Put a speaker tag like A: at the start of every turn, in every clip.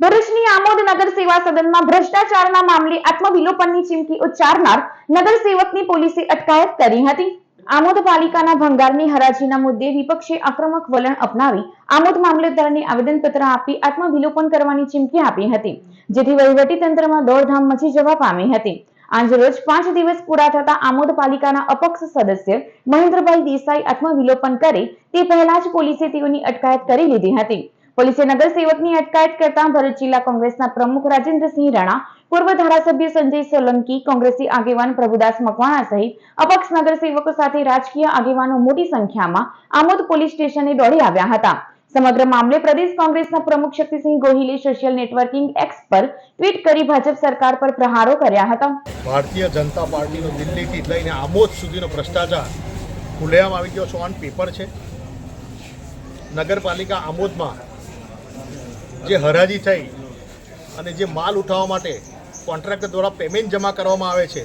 A: ભરૂચની આમોદ નગર સેવા સદનમાં ભ્રષ્ટાચારના મામલે આત્મવિલોપનની ચીમકી ઉચ્ચારનાર નગર સેવકની પોલીસે અટકાયત કરી હતી. આમોદ પાલિકાના ભંગારની હરાજીના મુદ્દે વિપક્ષે આક્રમક વલણ અપનાવી આમોદ મામલતદારને આવેદનપત્ર આપી આત્મવિલોપન કરવાની ચીમકી આપી હતી. જેથી વહીવટી તંત્રમાં દોડધામ મચી જવા પામી હતી. આજે રોજ પાંચ દિવસ પૂરા થતા આમોદ પાલિકાના અપક્ષ સદસ્ય મહેન્દ્રભાઈ દેસાઈ આત્મવિલોપન કરે તે પહેલા જ પોલીસે તેઓની અટકાયત કરી લીધી હતી. પોલીસે નગરસેવકની અટકાયત કરતા ભરૂચ જિલ્લા કોંગ્રેસના પ્રમુખ રાજેન્દ્રસિંહ રાણા, પૂર્વ ધારાસભ્ય સંજય સોલંકી, કોંગ્રેસી આગેવાન પ્રભુદાસ મકવાણા સહિત અપક્ષ નગરસેવકો સાથે રાજકીય આગેવાનો મોટી સંખ્યામાં આમોદ પોલીસ સ્ટેશને દોડી આવ્યા હતા. સમગ્ર મામલે પ્રદેશ કોંગ્રેસના પ્રમુખ શક્તિસિંહ ગોહિલે સોશિયલ નેટવર્કિંગ એક્સ પર ટ્વીટ કરી ભાજપ સરકાર પર પ્રહારો કર્યા હતા.
B: ભારતીય જનતા પાર્ટીનો દિલ્હીથી લઈને આમોદ સુધીનો ભ્રષ્ટાચાર ખુલ્લેઆમ આવી ગયો છે. ઓન પેપર છે. નગરપાલિકા આમોદમાં જે હરાજી થઈ અને જે માલ ઉઠાવવા માટે કોન્ટ્રાક્ટર દ્વારા પેમેન્ટ જમા કરવામાં આવે છે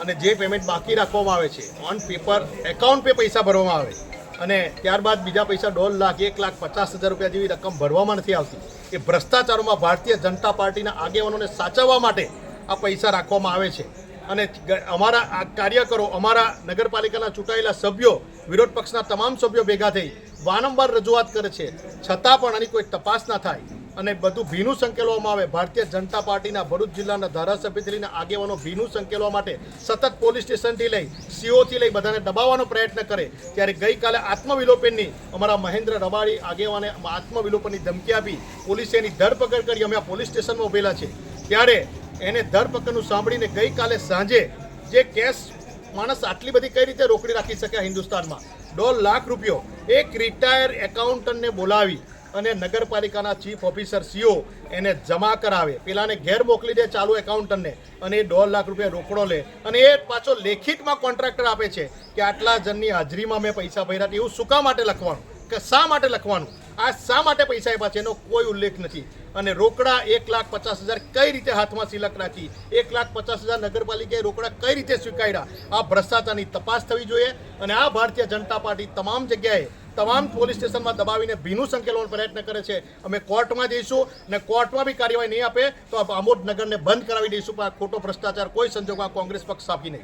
B: અને જે પેમેન્ટ બાકી રાખવામાં આવે છે ઓન પેપર એકાઉન્ટ પે પૈસા ભરવામાં આવે. અને ત્યારબાદ બીજા પૈસા દોઢ લાખ, એક લાખ પચાસ હજાર રૂપિયા જેવી રકમ ભરવામાં નથી આવતી. એ ભ્રષ્ટાચારોમાં ભારતીય જનતા પાર્ટીના આગેવાનોને સાચવવા માટે આ પૈસા રાખવામાં આવે છે. અને અમારા આ કાર્યકરો, અમારા નગરપાલિકાના ચૂંટાયેલા સભ્યો, વિરોધ પક્ષના તમામ સભ્યો ભેગા થઈ વારંવાર રજૂઆત કરે છે. છતાં પણ આની કોઈ તપાસ ના થાય. અને બધું ભીનું સંકેલવામાં આવે. ભારતીય જનતા પાર્ટીના ભરૂચ જિલ્લાના ધારાસભ્યથી લઈને આગેવાનો ભીનું સંકેલવા માટે સતત પોલીસ સ્ટેશનથી લઈ સીઓથી લઈ બધાને દબાવવાનો પ્રયત્ન કરે. ત્યારે ગઈકાલે આત્મવિલોપનની અમારા મહેન્દ્ર રબારી આગેવાને આત્મવિલોપનની ધમકી આપી પોલીસે એની ધરપકડ કરી. અમે આ પોલીસ સ્ટેશનમાં ઉભેલા છે ત્યારે એને ધરપકડનું સાંભળીને ગઈકાલે સાંજે જે કેસ માણસ આટલી બધી કઈ રીતે રોકડી રાખી શકે હિન્દુસ્તાનમાં? દોઢ લાખ રૂપિયો એક રિટાયર એકાઉન્ટન્ટને બોલાવી અને નગરપાલિકાના ચીફ ઓફિસર સીઓ એને જમા કરાવે. પેલાને ઘેર મોકલી દે ચાલુ એકાઉન્ટરને અને એ દોઢ લાખ રૂપિયા રોકડો લે. અને એ પાછો લેખિતમાં કોન્ટ્રાક્ટર આપે છે કે આટલા જણની હાજરીમાં મેં પૈસા ભર્યા. એવું શું કામ માટે લખવાનું? કે શા માટે લખવાનું? આ શા માટે પૈસા આપ્યા છે એનો કોઈ ઉલ્લેખ નથી. અને રોકડા એક લાખ પચાસ હજાર કઈ રીતે હાથમાં સિલક રાખી? એક લાખ પચાસ હજાર નગરપાલિકાએ રોકડા કઈ રીતે સ્વીકાર્યા? આ ભ્રષ્ટાચારની તપાસ થવી જોઈએ અને આ ભારતીય જનતા પાર્ટી તમામ જગ્યાએ, તમામ પોલીસ સ્ટેશનમાં દબાવીને ભીનું સંકેલવાનો પ્રયત્ન કરે છે. અમે કોર્ટમાં જઈશું અને કોર્ટમાં બી કાર્યવાહી નહીં આપે તો આમોદ નગરને બંધ કરાવી દઈશું. પણ આ ખોટો ભ્રષ્ટાચાર કોઈ સંજોગમાં કોંગ્રેસ પક્ષ આપી નહીં